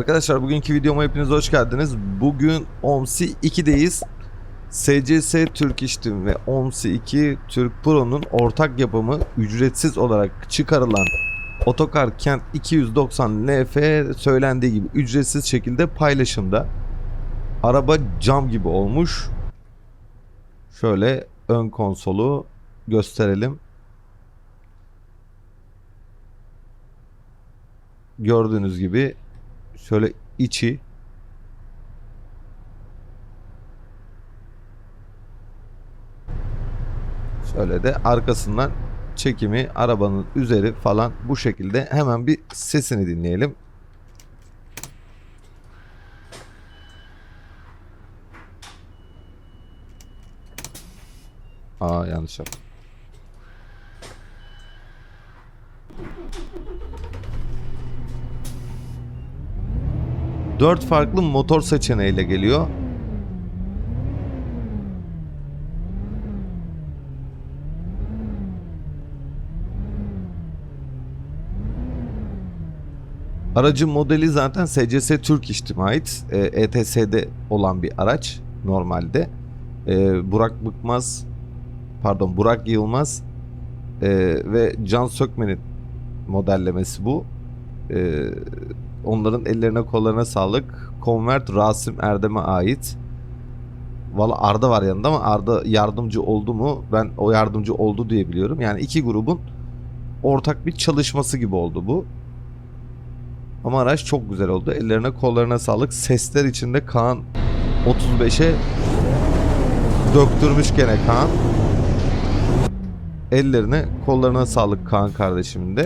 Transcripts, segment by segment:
Arkadaşlar bugünkü videoma hepiniz hoş geldiniz. Bugün OMSI 2'deyiz. SCS Türk İştim ve OMSI 2 Türk Pro'nun ortak yapımı ücretsiz olarak çıkarılan Otokar Kent 290 LF söylendiği gibi ücretsiz şekilde paylaşımda. Araba cam gibi olmuş. Şöyle ön konsolu gösterelim. Gördüğünüz gibi şöyle içi şöyle de arkasından çekimi arabanın üzeri falan bu şekilde hemen bir sesini dinleyelim. Aa yanlış yaptım. Dört farklı motor seçeneğiyle geliyor. Aracın modeli zaten SCS Türk İştim'e ait. E, ETS'de olan bir araç normalde. E, Burak Bıkmaz, pardon Burak Yılmaz e, ve Can Sökmen'in modellemesi bu. E, onların ellerine kollarına sağlık. Convert Rasim Erdem'e ait. Valla Arda var yanında ama Arda yardımcı oldu mu? Ben o yardımcı oldu diye biliyorum. Yani iki grubun ortak bir çalışması gibi oldu bu. Ama araç çok güzel oldu. Ellerine kollarına sağlık. Sesler içinde Kaan 35'e döktürmüş gene Kaan. Ellerine kollarına sağlık Kaan kardeşimin de.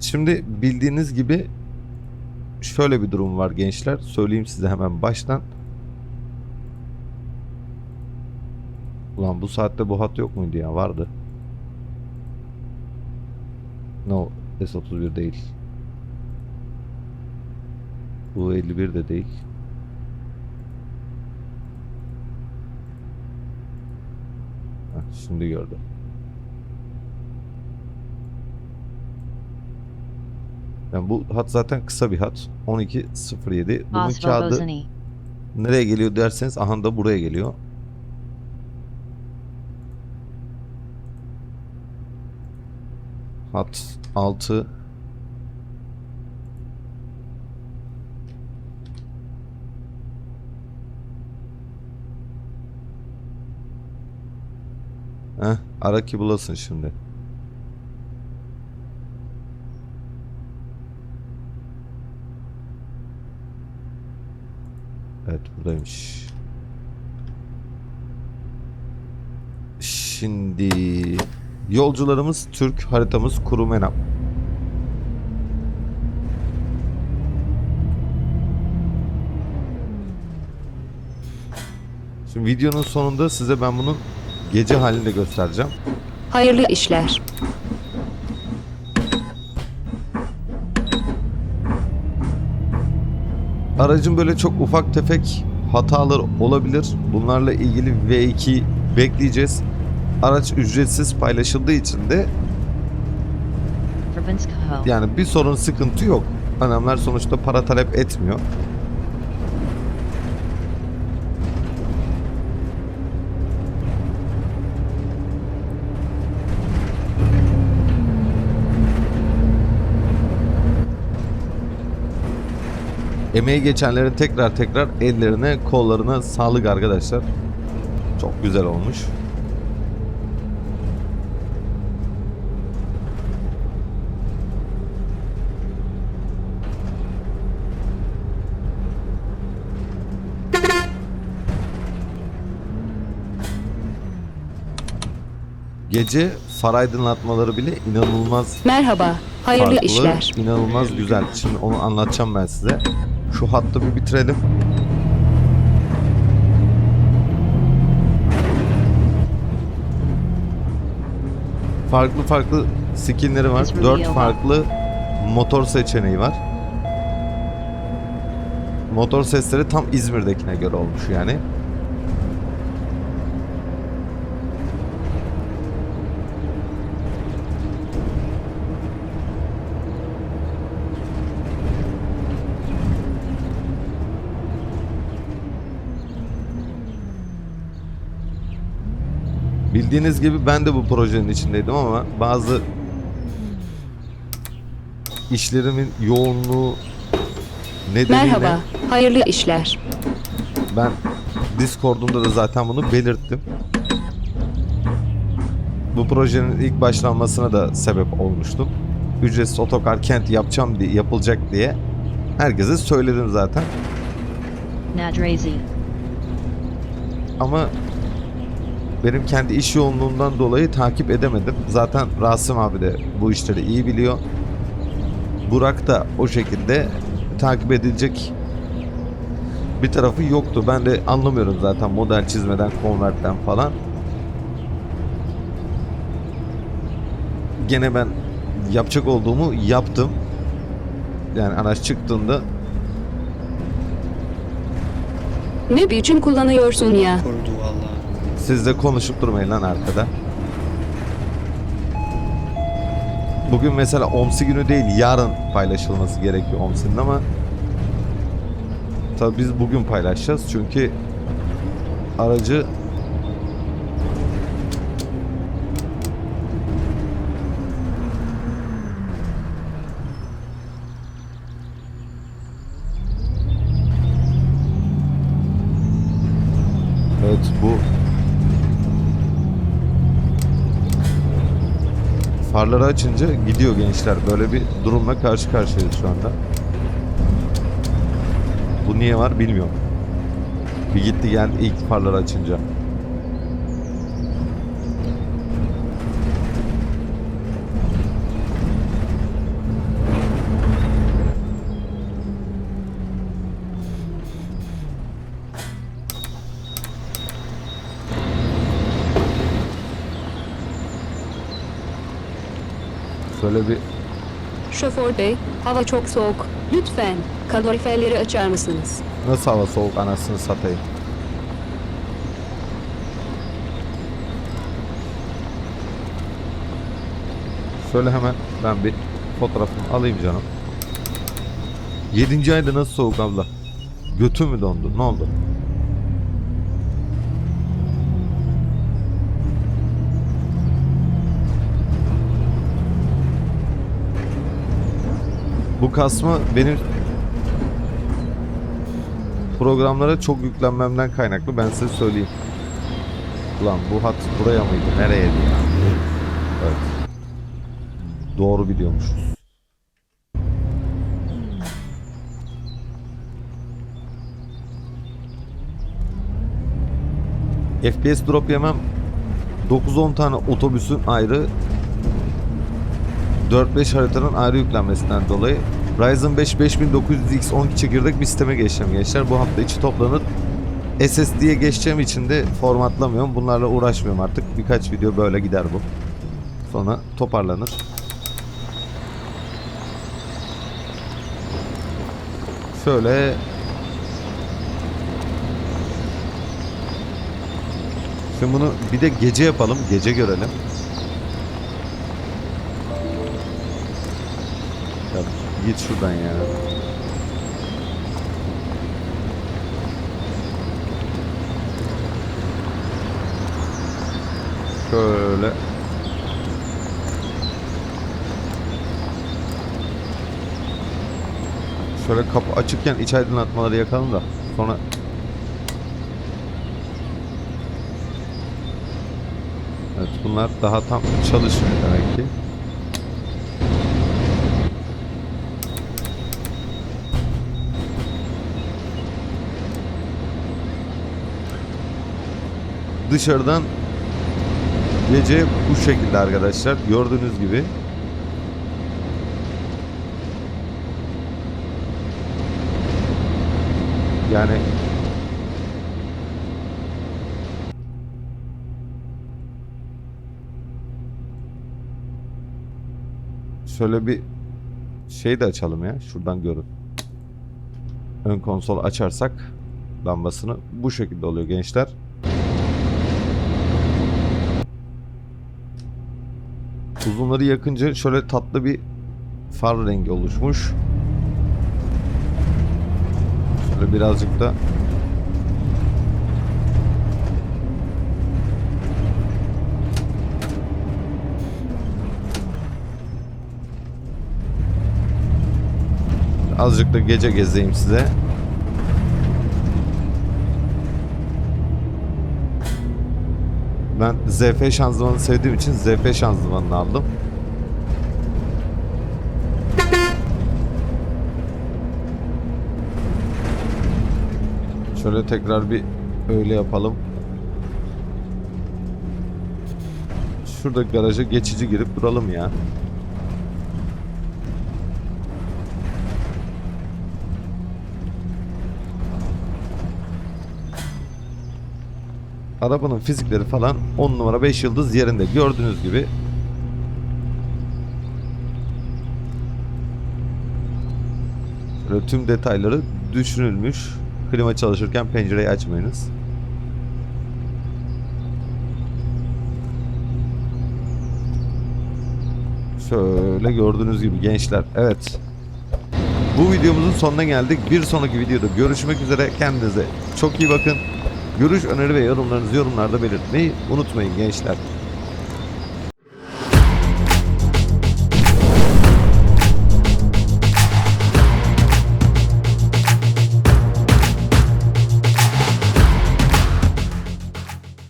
Şimdi bildiğiniz gibi şöyle bir durum var gençler. Söyleyeyim size hemen baştan. Ulan bu saatte bu hat yok muydu ya? Vardı. No, S31 değil. Bu 51 de değil. Heh, şimdi gördüm. Yani bu hat zaten kısa bir hat. 12.07. Bunun Oswald kağıdı nereye geliyor derseniz aha da buraya geliyor. Hat 6 Heh, ara ki bulasın şimdi. Buradaymış. Şimdi yolcularımız Türk haritamız Kurumenam. Şimdi videonun sonunda size ben bunun gece halini de göstereceğim. Hayırlı işler. Aracın böyle çok ufak tefek hataları olabilir. Bunlarla ilgili V2 bekleyeceğiz. Araç ücretsiz paylaşıldığı için de yani bir sorun sıkıntı yok. Adamlar sonuçta para talep etmiyor. Emeği geçenlerin tekrar tekrar ellerine, kollarına sağlık arkadaşlar. Çok güzel olmuş. Gece far aydınlatmaları bile inanılmaz Merhaba. Hayırlı farklı, işler. inanılmaz güzel. Şimdi onu anlatacağım ben size. Şu hattı bir bitirelim. Farklı farklı skinleri var. It's really Dört over. farklı motor seçeneği var. Motor sesleri tam İzmir'dekine göre olmuş yani. Bildiğiniz gibi ben de bu projenin içindeydim ama bazı işlerimin yoğunluğu nedeniyle Merhaba, hayırlı işler. ben Discord'umda da zaten bunu belirttim. Bu projenin ilk başlanmasına da sebep olmuştum. Ücretsiz otokar kent yapacağım diye yapılacak diye herkese söyledim zaten. Nadrazi. Ama benim kendi iş yoğunluğundan dolayı takip edemedim. Zaten Rasim abi de bu işleri iyi biliyor. Burak da o şekilde takip edilecek bir tarafı yoktu. Ben de anlamıyorum zaten model çizmeden, konvertten falan. Gene ben yapacak olduğumu yaptım. Yani araç çıktığında Ne biçim kullanıyorsun ya? Siz de konuşup durmayın lan arkada. Bugün mesela OMSI günü değil, yarın paylaşılması gerekiyor OMSI'nin ama tabii biz bugün paylaşacağız çünkü aracı Evet bu farları açınca gidiyor gençler. Böyle bir durumla karşı karşıyayız şu anda. Bu niye var bilmiyorum. Bir gitti geldi ilk farları açınca. Şöyle bir Şoför bey, hava çok soğuk. Lütfen, kaloriferleri açar mısınız? nasıl hava soğuk anasını satayım. Şöyle hemen ben bir fotoğrafını alayım canım. 7. ayda nasıl soğuk abla? Götü mü dondu? Ne oldu? Bu kasma benim programlara çok yüklenmemden kaynaklı ben size söyleyeyim. Ulan bu hat buraya mıydı? Nereyeydi ya? Evet. Doğru biliyormuşuz. FPS drop yemem 9-10 tane otobüsün ayrı 4-5 haritanın ayrı yüklenmesinden dolayı Ryzen 5 5900X 12 çekirdek bir sisteme geçeceğim gençler. Bu hafta içi toplanır. SSD'ye geçeceğim için de formatlamıyorum. Bunlarla uğraşmıyorum artık. Birkaç video böyle gider bu. Sonra toparlanır. Şöyle Şimdi bunu bir de gece yapalım. Gece görelim. Git şuradan ya. Şöyle. Şöyle kapı açıkken iç aydınlatmaları yakalım da sonra Evet bunlar daha tam çalışmıyor demek ki. Dışarıdan gece bu şekilde arkadaşlar gördüğünüz gibi yani şöyle bir şey de açalım ya şuradan görün. Ön konsol açarsak lambasını bu şekilde oluyor gençler. Uzunları yakınca şöyle tatlı bir far rengi oluşmuş. Şöyle birazcık da Azıcık da gece gezeyim size. Ben ZF şanzımanı sevdiğim için ZF şanzımanını aldım. Şöyle tekrar bir öyle yapalım. Şurada garaja geçici girip duralım ya. Arabanın fizikleri falan 10 numara 5 yıldız yerinde gördüğünüz gibi. Şöyle tüm detayları düşünülmüş. Klima çalışırken pencereyi açmayınız. Şöyle gördüğünüz gibi gençler. Evet. Bu videomuzun sonuna geldik. Bir sonraki videoda görüşmek üzere. Kendinize çok iyi bakın. Görüş, öneri ve yorumlarınızı yorumlarda belirtmeyi unutmayın gençler.